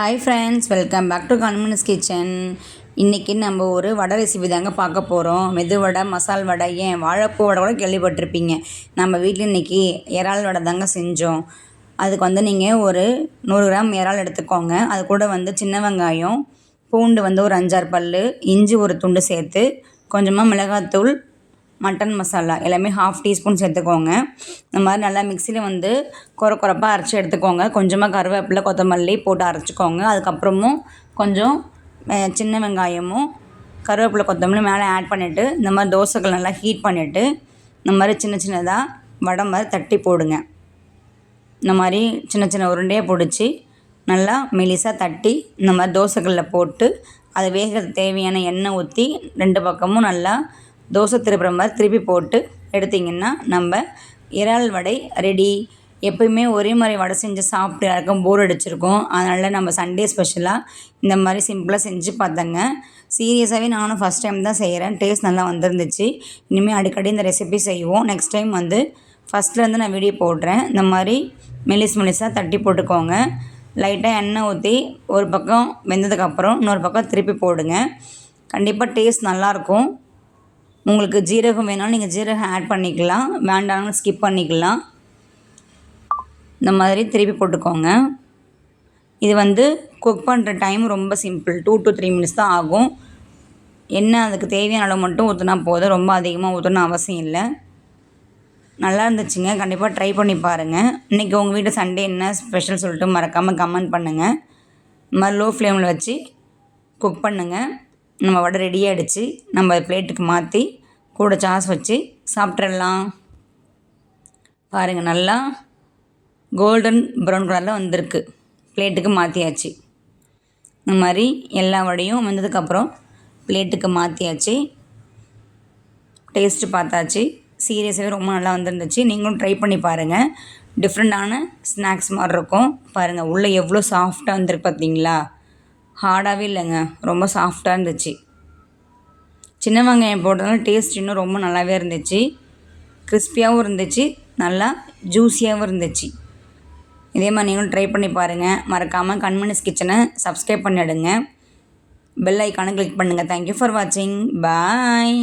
Hi friends welcome back to கான்மினஸ் kitchen இன்றைக்கி நம்ம ஒரு வடை ரெசிபி தாங்க பார்க்க போகிறோம் மெது வடை மசால் வடை ஏன் வாழைப்பூ வடை கூட கேள்விப்பட்டிருப்பீங்க. நம்ம வீட்டில் இன்றைக்கி இறால் வடை தாங்க செஞ்சோம். அதுக்கு வந்து நீங்கள் ஒரு நூறு கிராம் இறால் எடுத்துக்கோங்க. அது கூட வந்து சின்ன வெங்காயம் பூண்டு வந்து ஒரு அஞ்சாறு பல் இஞ்சி ஒரு துண்டு சேர்த்து கொஞ்சமாக மிளகாத்தூள் மட்டன் மசாலா எல்லாமே ஹாஃப் டீஸ்பூன் சேர்த்துக்கோங்க. இந்த மாதிரி நல்லா மிக்சியில் வந்து குறை குறைப்பாக அரைச்சி எடுத்துக்கோங்க. கொஞ்சமாக கருவேப்பிலை கொத்தமல்லி போட்டு அரைச்சிக்கோங்க. அதுக்கப்புறமும் கொஞ்சம் சின்ன வெங்காயமும் கருவேப்பிலை கொத்தமல்லி மேலே ஆட் பண்ணிவிட்டு இந்த மாதிரி தோசைகள் நல்லா ஹீட் பண்ணிவிட்டு இந்த மாதிரி சின்ன சின்னதாக வடை மாதிரி தட்டி போடுங்க. இந்த மாதிரி சின்ன சின்ன உருண்டையாக பிடிச்சி நல்லா மெலிசாக தட்டி இந்த மாதிரி தோசைகளில் போட்டு அதை வேகிறது தேவையான எண்ணெய் ஊற்றி ரெண்டு பக்கமும் நல்லா தோசை திருப்புற மாதிரி திருப்பி போட்டு எடுத்திங்கன்னா நம்ம இறால் வடை ரெடி எப்போயுமே ஒரே மாதிரி வடை செஞ்சு சாப்பிட்டு யாருக்கும் போர் அடிச்சிருக்கோம். அதனால் நம்ம சண்டே ஸ்பெஷலாக இந்த மாதிரி சிம்பிளாக செஞ்சு பார்த்தேங்க சீரியஸாகவே நானும் ஃபஸ்ட் டைம் தான் செய்கிறேன் டேஸ்ட் நல்லா வந்துருந்துச்சு. இனிமேல் அடிக்கடி இந்த ரெசிபி செய்வோம். நெக்ஸ்ட் டைம் வந்து ஃபஸ்ட்லேருந்து நான் வீடியோ போடுறேன். இந்த மாதிரி மெலிஸ் மெலிஸாக தட்டி போட்டுக்கோங்க. லைட்டாக எண்ணெய் ஊற்றி ஒரு பக்கம் வெந்ததுக்கப்புறம் இன்னொரு பக்கம் திருப்பி போடுங்க. கண்டிப்பாக டேஸ்ட் நல்லாயிருக்கும் உங்களுக்கு ஜீரகம் வேணாலும் நீங்கள் ஜீரகம் ஆட் பண்ணிக்கலாம். வேண்டாம்னு ஸ்கிப் பண்ணிக்கலாம். இந்த மாதிரி திருப்பி போட்டுக்கோங்க. இது வந்து குக் பண்ணுற டைம் ரொம்ப simple two to three minutes தான் ஆகும். என்ன அதுக்கு தேவையான அளவு மட்டும் ஊற்றினா போதும். ரொம்ப அதிகமாக ஊற்றணும் அவசியம் இல்லை. நல்லா இருந்துச்சுங்க. கண்டிப்பாக ட்ரை பண்ணி பாருங்கள் இன்றைக்கி உங்கள் வீட்டு சண்டே என்ன ஸ்பெஷல் சொல்லிட்டு மறக்காமல் கமெண்ட் பண்ணுங்கள் இந்த மாதிரி லோ ஃப்ளேமில் வச்சு குக் பண்ணுங்கள் நம்ம வடை ரெடி ஆகிடுச்சு நம்ம பிளேட்டுக்கு மாற்றி கூட சாஸ் வச்சு சாப்பிட்றலாம் பாருங்கள் நல்லா கோல்டன் ப்ரௌன் கலரில் வந்திருக்கு. பிளேட்டுக்கு மாற்றியாச்சு இந்த மாதிரி எல்லா வடையும் வந்ததுக்கப்புறம் பிளேட்டுக்கு மாற்றியாச்சு டேஸ்ட்டு பார்த்தாச்சு. சீரியஸாகவே ரொம்ப நல்லா வந்துருந்துச்சு. நீங்களும் ட்ரை பண்ணி பாருங்கள் டிஃப்ரெண்ட்டான ஸ்நாக்ஸ் மாதிரி இருக்கும். பாருங்கள் உள்ளே எவ்வளோ சாஃப்டாக வந்துருக்கு பார்த்தீங்களா ஹார்டாகவே இல்லைங்க. ரொம்ப சாஃப்டாக இருந்துச்சு. சின்ன வெங்காயம் போட்டதுனால டேஸ்ட் இன்னும் ரொம்ப நல்லாவே இருந்துச்சு. கிறிஸ்பியாகவும் இருந்துச்சு. நல்லா ஜூஸியாகவும் இருந்துச்சு. இதே மாதிரி நீங்களும் ட்ரை பண்ணி பாருங்கள் மறக்காமல் கண்மணிஸ் கிச்சனை சப்ஸ்கிரைப் பண்ணிவிடுங்க பெல் ஐக்கானை கிளிக் பண்ணுங்கள் தேங்க்யூ ஃபார் வாட்சிங் பாய்